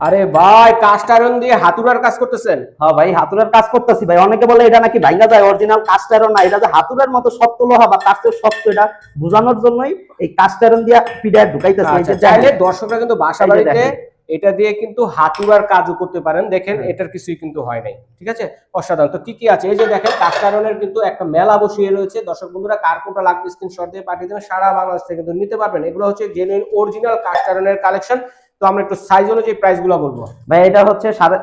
আরে ভাই cast iron দিয়ে হাতুড়ার কাজ করতেছেন? হ্যাঁ ভাই হাতুড়ার কাজ করতেছি ভাই। অনেকে বলে এটা নাকি ভাইঙ্গা যায় অরিজিনাল কাস্টারন না। এটা যে হাতুড়ার মতো শক্ত লোহা বা কাস্টের শক্ত এটা বোঝানোর জন্যই এই কাস্টারন দিয়ে পিডায় ঢুকাইতেছে। আচ্ছা চাইলে দর্শকরা কিন্তু বাসা বাড়িতে। এটা দিয়ে কিন্তু হাতুড়ার কাজও করতে পারেন। দেখেন এটার কিছুই কিন্তু হয় নাই ঠিক আছে? অসাধারণ। তো কি কি আছে? এই যে দেখেন কাস্ট আয়রনের কিন্তু একটা মেলা বসিয়ে রয়েছে। দর্শক বন্ধুরা কার কোনটা লাগবে স্ক্রিনশট দিয়ে পাঠিয়ে দেবেন। সারা বাংলাদেশ থেকে কিন্তু নিতে পারবেন। এগুলো হচ্ছে জেনুইন অরিজিনাল কাস্ট আয়রনের কালেকশন তো আমরা একটু সাইজ অনুযায়ী প্রাইসগুলো বলব। ভাই এটা হচ্ছে সাড়ে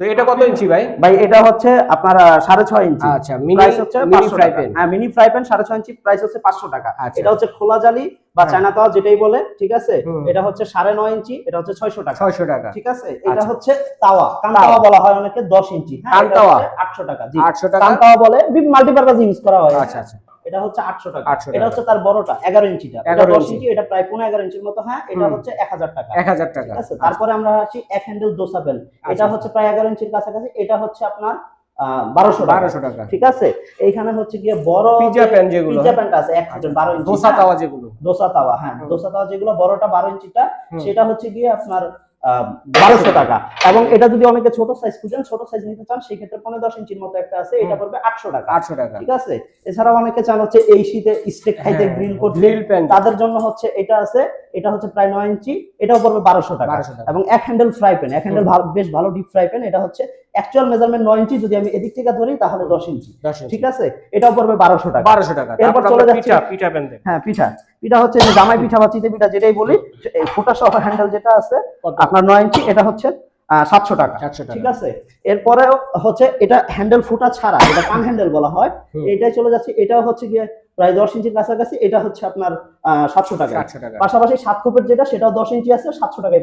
তো এটা কত ইঞ্চি ভাই? ভাই এটা হচ্ছে আপনার সাড়ে ছয় ইঞ্চি। আচ্ছা মিনি হচ্ছে মিনি ফ্রাই প্যান হ্যাঁ মিনি ফ্রাই প্যান সাড়ে ছয় ইঞ্চি প্রাইস হচ্ছে পাঁচশো টাকা। আচ্ছা। এটা হচ্ছে খোলা জালি বা হ্যাঁ। চায়না তাওয়া যেটাই বলে ঠিক আছে? এটা হচ্ছে সাড়ে নয় ইঞ্চি এটা হচ্ছে ছয়শো টাকা। ছয়শো টাকা। ঠিক আছে? এটা আচ্ছা। হচ্ছে তাওয়া। কান তাওয়া। তাওয়া। বলা হয় অনেকে দশ ইঞ্চি হ্যাঁ, কান এটা তাওয়া? হচ্ছে আটশো টাকা আটশো টাকা। কান তাওয়া বলে মাল্টিপারপাস ইউজ করা হয়। আচ্ছা আচ্ছা। এটা হচ্ছে আটশো টাকা। 800 এটা হচ্ছে তার বড়টা এগারো ইঞ্চিটা। এটা দশ ইঞ্চি। এটা প্রায় পনেরো এগারো ইঞ্চির মতো হ্যাঁ? এটা হচ্ছে এক হাজার টাকা। এক হাজার টাকা। তারপরে আমরা আসি এক হ্যান্ডেল দোসা পেন এটা আচ্ছা। হচ্ছে প্রায় এগারো ইঞ্চির কাছাকাছি। এটা হচ্ছে আপনার বারোশো বারোশো টাকা। ঠিক আছে? এইখানে হচ্ছে গিয়ে বড় পিজা প্যান যেগুলো পিজা প্যান্ট আছে এক হাজার বারো ইঞ্চি। দোসা হ্যাঁ? তাওয়া যেগুলো। দোসা তাওয়া হ্যাঁ দোসা তাওয়া যেগুলো বড়টা বারো ইঞ্চিটা সেটা হচ্ছে গিয়ে আপনার বারোশো টাকা। এবং এটা যদি অনেকে ছোট সাইজ খুঁজেন ছোট সাইজ নিতে চান সেই ক্ষেত্রে পনেরো দশ ইঞ্চির মতো একটা আছে এটা পড়বে আটশো টাকা। আটশো টাকা। ঠিক আছে? এছাড়াও অনেকে চান হচ্ছে এই শীতে স্টেক খাইতে হ্যাঁ, গ্রিল করতে। গ্রিল প্যান তাদের জন্য হচ্ছে এটা আছে এটা হচ্ছে প্রায় নয় ইঞ্চি এটাও পড়বে বারোশো টাকা। এবং এক হ্যান্ডেল ফ্রাই প্যান এক হ্যান্ডেল বেশ ভালো ডিপ ফ্রাই প্যান এটা হচ্ছে অ্যাকচুয়াল মেজারমেন্ট নয় ইঞ্চি যদি আমি এদিক থেকে ধরি তাহলে দশ ইঞ্চি ঠিক আছে? এটাও পড়বে বারোশো টাকা। বারোশো টাকা। এরপর চলে যাচ্ছে পিঠা হ্যাঁ পিঠা। পিঠা হচ্ছে যে জামাই পিঠা বা চিতে পিঠা যেটাই বলি এই ফুটা সহ হ্যান্ডেল যেটা আছে আপনার নয় ইঞ্চি এটা হচ্ছে সাতশো টাকা। ঠিক আছে? এরপরে হচ্ছে এটা হ্যান্ডেল ফুটা ছাড়া এটা কান হ্যান্ডেল বলা হয়। এটাই চলে যাচ্ছে এটাও হচ্ছে গিয়ে প্রায় দশ ইঞ্চির কাছাকাছি এটা হচ্ছে আপনার সাতশো টাকা। পাশাপাশি সাত খোপের যেটা সেটাও দশ ইঞ্চি আছে সাতশো টাকায়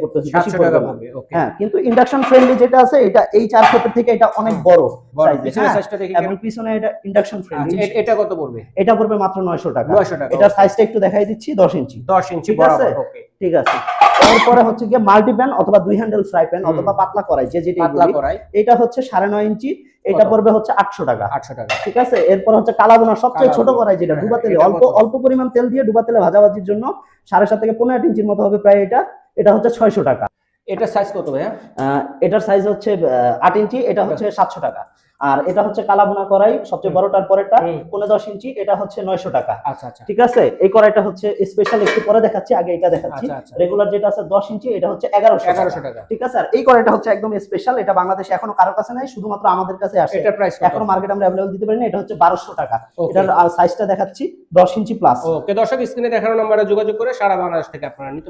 ওকে হ্যাঁ কিন্তু ইন্ডাকশন ফ্রেন্ডলি যেটা আছে এটা এই চার খোপের থেকে এটা অনেক বড় হ্যাঁ। এবং পিছনে এটা ইন্ডাকশন আচ্ছা, ফ্রেন্ডলি এটা কত পড়বে? এটা পড়বে মাত্র নয়শো টাকা। নয়শো টাকা এটার সাইজটা একটু দেখাই দিচ্ছি দশ ইঞ্চি। দশ ইঞ্চি ঠিক আছে? ঠিক আছে। এরপরে হচ্ছে গিয়ে মাল্টি প্যান অথবা দুই হ্যান্ডেল ফ্রাই প্যান অথবা পাতলা কড়াই যে যেটা পাতলা করাই এটা হচ্ছে সাড়ে নয় ইঞ্চি এটা পড়বে হচ্ছে আটশো টাকা। আটশো টাকা। ঠিক আছে? এরপর হচ্ছে কালাবোনা সবচেয়ে ছোট। কড়াই যেটা হ্যাঁ, ডুবা তেলে অল্প অল্প পরিমাণ তেল দিয়ে ডুবা তেলে ভাজাভাজির জন্য সাড়ে সাত থেকে পনেরো আট ইঞ্চির মতো হবে প্রায় এটা। এটা হচ্ছে ছয়শো টাকা। এটা সাইজ কত ভাইয়া? এটার সাইজ হচ্ছে আট ইঞ্চি এটা হচ্ছে সাতশো টাকা। আর এটা হচ্ছে কালাবোনা করাই সবচেয়ে বড়টার পরেরটা। পনেরো দশ ইঞ্চি এটা হচ্ছে নয়শো টাকা। আচ্ছা আচ্ছা। ঠিক আছে? এই কড়াইটা হচ্ছে স্পেশাল একটু পরে দেখাচ্ছি আগে এটা দেখাচ্ছি। আচ্ছা আচ্ছা। রেগুলার যেটা আছে দশ ইঞ্চি এটা হচ্ছে এগারোশো এগারোশো টাকা। ঠিক আছে? আর এই কড়াইটা হচ্ছে একদম স্পেশাল এটা বাংলাদেশে এখনও কারোর কাছে নাই শুধুমাত্র আমাদের কাছে আসে। এটা প্রাইস এখনও মার্কেট আমরা অ্যাভেলেবল দিতে পারি না এটা হচ্ছে বারোশো টাকা। এটার সাইজটা দেখাচ্ছি দশ ইঞ্চি প্লাস ওকে দর্শক স্ক্রিনে দেখানো নম্বরে যোগাযোগ করে সারা বাংলাদেশ থেকে আপনারা নিতে